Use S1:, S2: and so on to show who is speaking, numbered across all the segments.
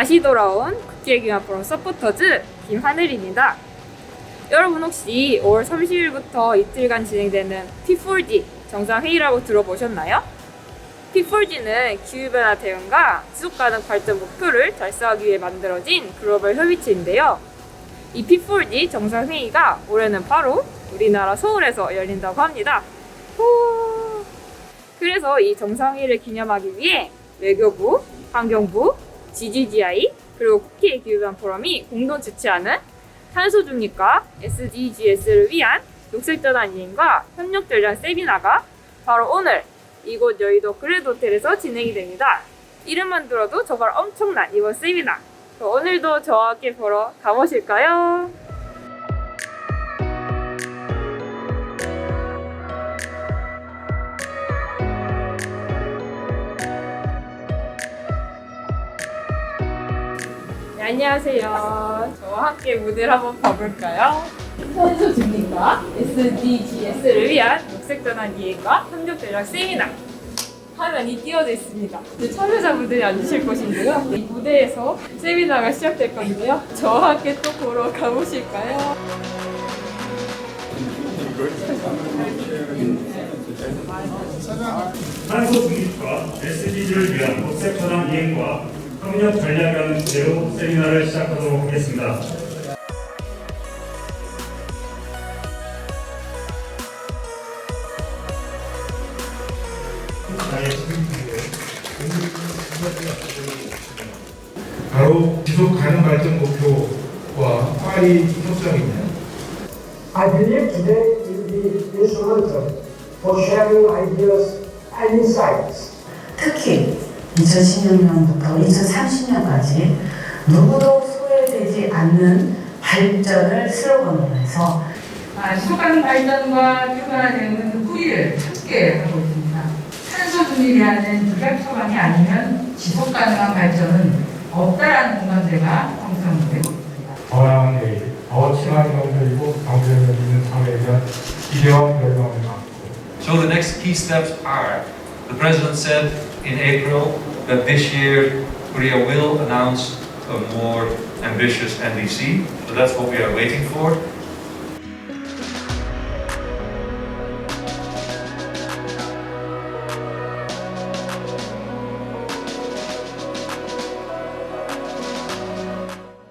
S1: 다시 돌아온 국제기관 포럼 서포터즈 김하늘입니다. 여러분 혹시 5월 30일부터 이틀간 진행되는 P4G 정상회의라고 들어보셨나요? P4G는 기후변화 대응과 지속가능 발전 목표를 달성하기 위해 만들어진 글로벌 협의체인데요. 이 P4G 정상회의가 올해는 바로 우리나라 서울에서 열린다고 합니다. 후. 그래서 이 정상회의를 기념하기 위해 외교부, 환경부, GGGI, 그리고 국회 기후변 포럼이 공동 주최하는 탄소 중립과 SDGs를 위한 녹색전환 이행과 협력 전략 세미나가 바로 오늘 이곳 여의도 그레드 호텔에서 진행이 됩니다. 이름만 들어도 정말 엄청난 이번 세미나. 오늘도 저와 함께 보러 가보실까요? 안녕하세요. 저와 함께 무대를 한번 봐볼까요? 탄소 중립과 SDGs를 위한 녹색 전환 이행과 협력 전략 세미나 화면이 띄어져 있습니다. 이제 참여자분들이 앉으실 것인데요. 이 무대에서 세미나가 시작될 건데요. 저와 함께 또 보러 가보실까요?
S2: 중립과 SDG를 위한 녹색 전환 이행과 협력 전략이라는 주제로 세미나를 시작하도록 하겠습니다.
S3: 바로 지속 가능 발전 목표와 파리 협정이냐.
S4: I believe today will be instrumental for sharing ideas and insights.
S5: 특히 2016년부터 2030년까지 누구도 소외되지 않는 발전을 슬로건으로 해서
S6: 아, 지속가능 발전과 기후변화 대응은 뿌리를 함께 하고 있습니다. 탄소 중립이라는 불가피 처방이 아니면 지속 가능한 발전은 없다라는 공감대가 형성되고 있습니다.
S3: 다양한 내일, 더 친한 경제이고 경제력 있는 사회에 대한 기대와 열망을 갖고
S7: So the next key steps are the president said in April that this year Korea will announce a more ambitious NDC. So that's what we are waiting for.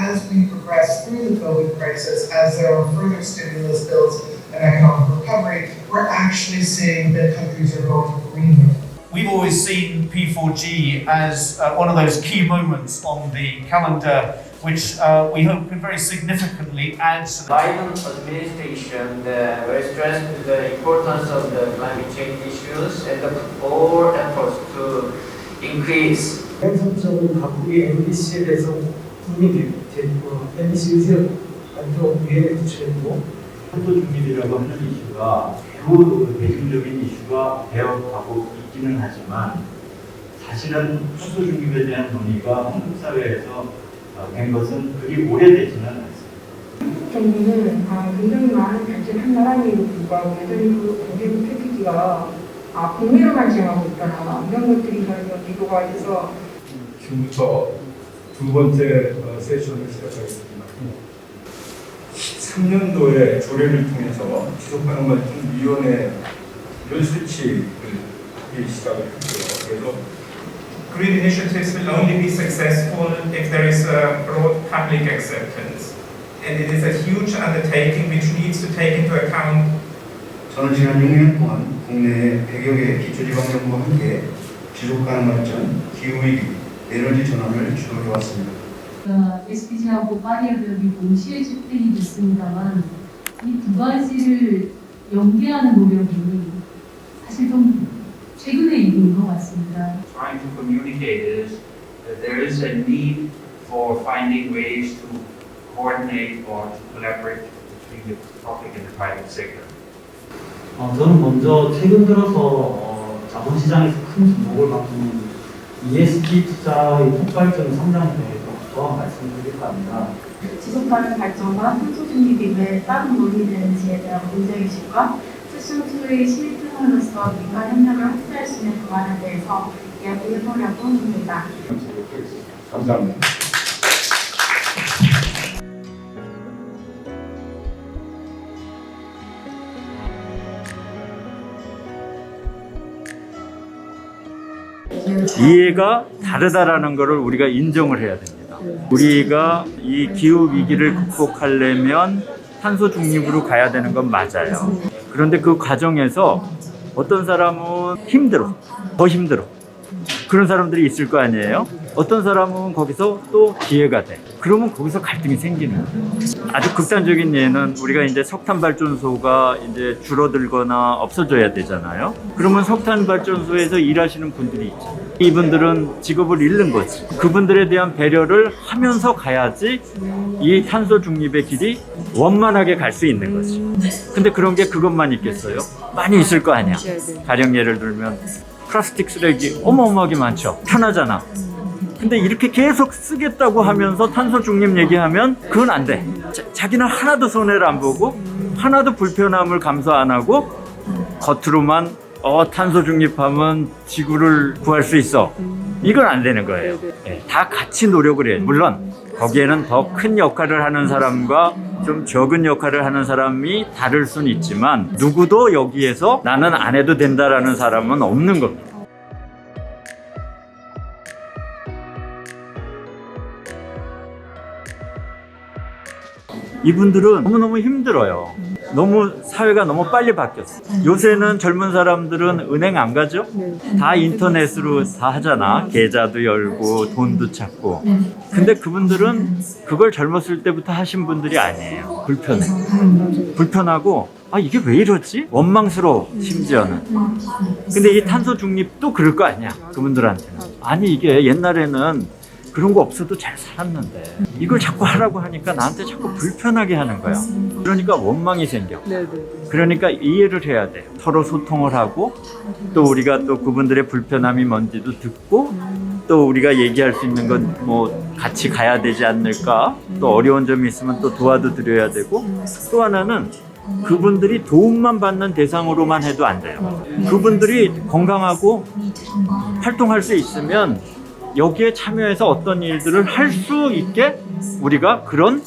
S8: as we progress through the COVID crisis, as there are further stimulus bills and economic recovery, we're actually seeing that countries are going greener
S9: We've always seen P4G as uh, one of those key moments on the calendar, which uh, we hope can very significantly add to the
S10: Biden administration uh, very stressed the importance of the climate change issues and the all efforts to increase
S4: 랜섬적인 각국의 MBC에 대해서 국민들이 MBC 의지를 안좀 위에 붙여고
S11: 탄소 중립이라고 하는 이슈가 매우 대중적인 이슈가 되어가고 있기는 하지만 사실은 탄소 중립에 대한 논의가 한국 사회에서 어, 된 것은 그리 오래되지는 않습니다.
S12: 정부는 아, 굉장히 많은 발전한 나라임에도 불구하고 여전히 그 공개부 패키지가 아, 국내로만 진행하고 있다나 이런 것들이 저희가 비교가 돼서
S3: 지금부터 두 번째 어, 세션을 시작하겠습니다. 3년도에 조례를 통해서 지속가능 발전 위원회 별 수칙을 시작을 했고요. 그래서
S13: Green initiatives will only be successful if there is a broad public acceptance. And it is a huge undertaking which needs to take into account
S11: 저는 지난 6년 동안 국내에 100여 개 기초지방정부와 함께 지속가능 발전, 기후위기, 에너지 전환을 주도해 왔습니다.
S12: SPG하고 파리아들이 동시에 집행이 됐습니다만 이 두 가지를 연계하는 노력이 사실 좀 최근에 이루어진 것 같습니다.
S11: Trying to communicate is that there is a need for finding ways to coordinate or to collaborate between the public and the private sector.
S14: 어, 저는 먼저 최근 들어서 어, 자본시장에서 큰 주목을 받고 있는 ESG 투자의 폭발적인 성장에 대해서 또한 말씀드릴까 합니다.
S12: 지속 가능 발전과 탄소 중립이 왜 따로 논의되는지에 대한 문제의식과 세션 2의 시민 들
S15: 파트너로서 민간 협력을 확대할 수 있는 방안에 대해서 이야기해보려고 합니다.
S3: 감사합니다.
S11: 이해가 다르다라는 것을 우리가 인정을 해야 됩니다. 우리가 이 기후 위기를 극복하려면 탄소 중립으로 가야 되는 건 맞아요. 그런데 그 과정에서 어떤 사람은 힘들어, 더 힘들어. 그런 사람들이 있을 거 아니에요? 어떤 사람은 거기서 또 기회가 돼. 그러면 거기서 갈등이 생기는 거예요. 아주 극단적인 예는 우리가 이제 석탄 발전소가 이제 줄어들거나 없어져야 되잖아요. 그러면 석탄 발전소에서 일하시는 분들이 있죠. 이분들은 직업을 잃는 거지. 그분들에 대한 배려를 하면서 가야지 이 탄소 중립의 길이 원만하게 갈 수 있는 거지. 근데 그런 게 그것만 있겠어요? 많이 있을 거 아니야. 가령 예를 들면 플라스틱 쓰레기 어마어마하게 많죠. 편하잖아. 근데 이렇게 계속 쓰겠다고 하면서 탄소 중립 얘기하면 그건 안 돼. 자, 기는 하나도 손해를 안 보고 하나도 불편함을 감수 안 하고 겉으로만 어 탄소 중립하면 지구를 구할 수 있어. 이건 안 되는 거예요. 예, 다 같이 노력을 해요. 물론 거기에는 더 큰 역할을 하는 사람과 좀 적은 역할을 하는 사람이 다를 수는 있지만 누구도 여기에서 나는 안 해도 된다라는 사람은 없는 겁니다. 이분들은 너무너무 힘들어요. 너무 사회가 너무 빨리 바뀌었어. 요새는 젊은 사람들은 은행 안 가죠? 다 인터넷으로 다 하잖아. 계좌도 열고 돈도 찾고. 근데 그분들은 그걸 젊었을 때부터 하신 분들이 아니에요. 불편해. 불편하고 아 이게 왜 이러지? 원망스러워 심지어는. 근데 이 탄소 중립도 그럴 거 아니야. 그분들한테는. 아니 이게 옛날에는 그런 거 없어도 잘 살았는데 이걸 자꾸 하라고 하니까 나한테 자꾸 불편하게 하는 거야. 그러니까 원망이 생겨. 그러니까 이해를 해야 돼. 서로 소통을 하고 또 우리가 또 그분들의 불편함이 뭔지도 듣고 또 우리가 얘기할 수 있는 건 뭐 같이 가야 되지 않을까? 또 어려운 점이 있으면 또 도와도 드려야 되고 또 하나는 그분들이 도움만 받는 대상으로만 해도 안 돼요. 그분들이 건강하고 활동할 수 있으면 여기에 참여해서 어떤 일들을 할 수 있게 우리가 그런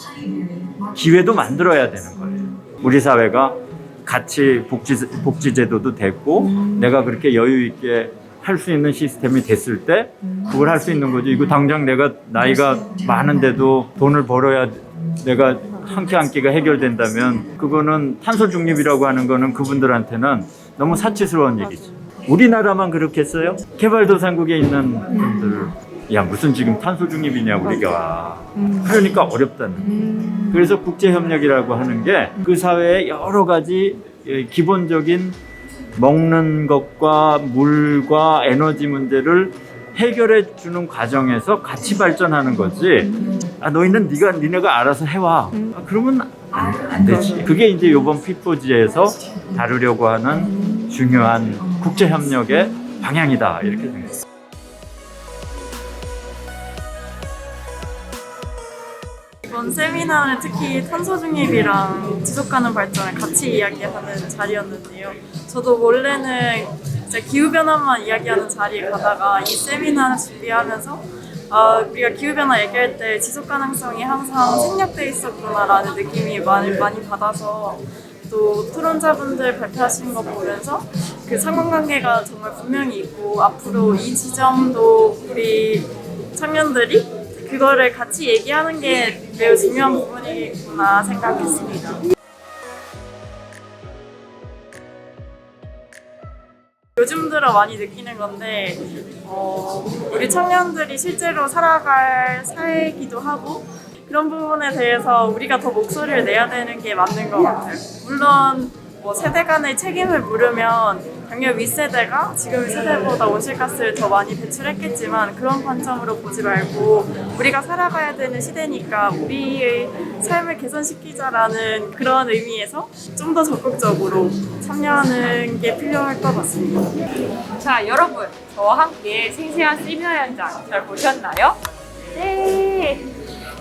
S11: 기회도 만들어야 되는 거예요. 우리 사회가 같이 복지, 복지제도도 됐고 내가 그렇게 여유 있게 할 수 있는 시스템이 됐을 때 그걸 할 수 있는 거지. 이거 당장 내가 나이가 많은데도 돈을 벌어야 내가 한 끼 한 끼가 해결된다면 그거는 탄소 중립이라고 하는 거는 그분들한테는 너무 사치스러운 일이지. 우리나라만 그렇겠어요? 개발도상국에 있는 분들 야 무슨 지금 탄소 중립이냐 우리가 그러니까 어렵다는 그래서 국제협력이라고 하는 게 그 사회의 여러 가지 예, 기본적인 먹는 것과 물과 에너지 문제를 해결해 주는 과정에서 같이 발전하는 거지. 아 너희는 네가 니네가 알아서 해와. 아, 그러면 안, 안 되지. 그게 이제 이번 피포지에서 다루려고 하는 중요한 국제 협력의 방향이다 이렇게 생각합니다.
S16: 이번 세미나는 특히 탄소 중립이랑 지속 가능 발전을 같이 이야기하는 자리였는데요. 저도 원래는 이제 기후 변화만 이야기하는 자리에 가다가 이 세미나를 준비하면서 아, 우리가 기후 변화 얘기할 때 지속 가능성이 항상 생략돼 있었구나라는 느낌이 많이 많이 받아서 또 토론자분들 발표하시는 거 보면서 그 상관관계가 정말 분명히 있고 앞으로 이 지점도 우리 청년들이 그거를 같이 얘기하는 게 매우 중요한 부분이구나 생각했습니다. 요즘 들어 많이 느끼는 건데 어, 우리 청년들이 실제로 살아갈 사회이기도 하고 그런 부분에 대해서 우리가 더 목소리를 내야 되는 게 맞는 것 같아요. 물론 뭐 세대 간의 책임을 물으면 당연 윗세대가 지금 세대보다 온실가스를 더 많이 배출했겠지만 그런 관점으로 보지 말고 우리가 살아가야 되는 시대니까 우리의 삶을 개선시키자라는 그런 의미에서 좀 더 적극적으로 참여하는 게 필요할 것 같습니다.
S1: 자, 여러분, 저와 함께 생생한 세미나 현장 잘 보셨나요? 네.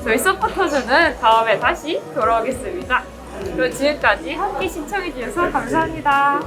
S1: 저희 서포터즈는 다음에 다시 돌아오겠습니다. 그럼 지금까지 함께 신청해주셔서 감사합니다.